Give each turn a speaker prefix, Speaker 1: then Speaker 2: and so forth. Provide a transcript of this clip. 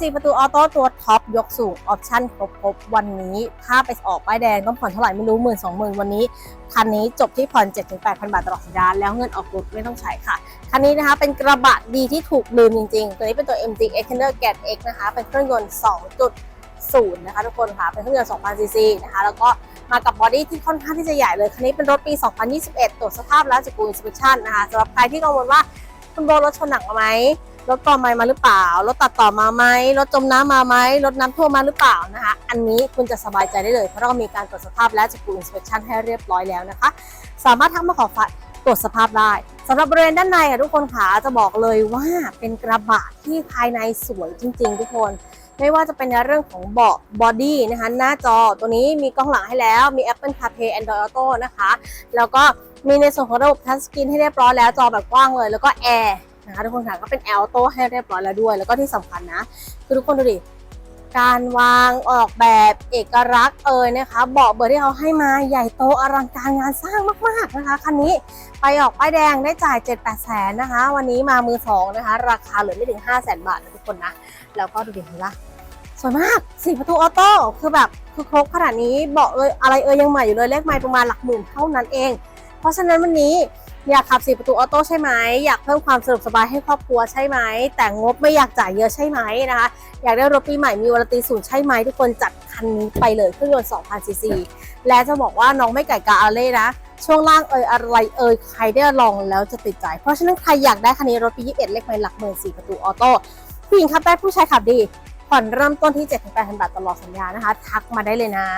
Speaker 1: 4ประตูออโต้ตัวท็อปยกสูงออปชั่นครบๆวันนี้ ถ้าไปออกป้ายแดงต้องผ่อนเท่าไหร่ไม่รู้หมื่นสองหมื่นวันนี้ คันนี้จบที่ผ่อน 7-8,000 บาทตลอดสัญญาแล้วเงินออกรถไม่ต้องใช้ค่ะ คันนี้นะคะเป็นกระบะดีที่ถูกลืมจริงๆ ตัวนี้เป็นตัว MG Extender Gas X นะคะ เป็นเครื่องยนต์2.0 นะคะทุกคนค่ะเป็นเครื่องยนต์2,000ซีซีนะคะแล้วก็มากับบอดี้ที่ค่อนข้างที่จะใหญ่เลยคันนี้เป็นรถปี 2021 ตรวจสภาพแล้วจากกูอินสเปคชั่นนะคะสำหรับใครที่กังวลว่าคุณโบรถชนหนักไหม รถกอไม้มาหรือเปล่า รถตัดต่อมาไหมรถจมน้ำมาไหมรถน้ำท่วมมาหรือเปล่านะคะ อันนี้คุณจะสบายใจได้เลย เพราะเรามีการตรวจสภาพและจากกูอินสเปคชั่นให้เรียบร้อยแล้วนะคะ สามารถทักมาขอฝากตรวจสภาพได้สำหรับบริเวณด้านในค่ะทุกคนค่ะจะบอกเลยว่าเป็นกระบะที่ภายในสวยจริง ๆ ทุกคนไม่ว่าจะเป็นในเรื่องของเบาะบอดี้นะคะหน้าจอตัวนี้มีกล้องหลังให้แล้วมี Apple CarPlay Android Auto นะคะ แล้วก็มีในส่วนของระบบทัชสกรีนให้เรียบร้อยแล้วจอแบบกว้างเลย แล้วก็แอร์ นะคะทุกคนค่ะก็เป็นแอร์ออโต้ให้เรียบร้อยแล้วด้วย แล้วก็ที่สำคัญนะ คือทุกคนดูดิการวางออกแบบเอกลักษณ์เอ่ยนะคะเบาะเบอร์ที่เขาให้มาใหญ่โตอลังการงานสร้างมาก ๆนะคะคันนี้ไปออกป้ายแดงได้จ่าย 7 8แสนนะคะ วันนี้มามือสองนะคะ ราคาเหลือไม่ถึง 5 0 0แสนบาทนะทุกคนนะ แล้วก็ดูดิเห็นปะสวยมากสี่ประตูออโต้คือแบบคือครบขนาดนี้เบาะเอยอะไรเอ่ยยังใหม่อยู่เลยเลขไมล์ประมาณหลักหมื่นเท่านั้นเอง เพราะฉะนั้นวันนี้ อยากขับ 4 ประตูออโต้ใช่ไหม อยากเพิ่มความสะดวกสบายให้ครอบครัวใช่ไหม แต่งบไม่อยากจ่ายเยอะใช่ไหมนะคะ อยากได้รถปีใหม่มีวารัตีศูนย์ใช่ไหม ทุกคนจัดคันนี้ไปเลยเครื่องยนต์2,000ซีซีและจะบอกว่าน้องไม่ไก่กาอาเล่นะ ช่วงล่างเอยอะไรเอยใครได้ลองแล้วจะติดใจ เพราะฉะนั้นใครอยากได้คันนี้รถปี 21 เลขไมล์หลักหมื่น4ประตูออโต้ผู้หญิงขับได้ผู้ชายขับดีผ่อนเริ่มต้นที่ 7-8,000 บาทตลอดสัญญานะคะ ทักมาได้เลยนะ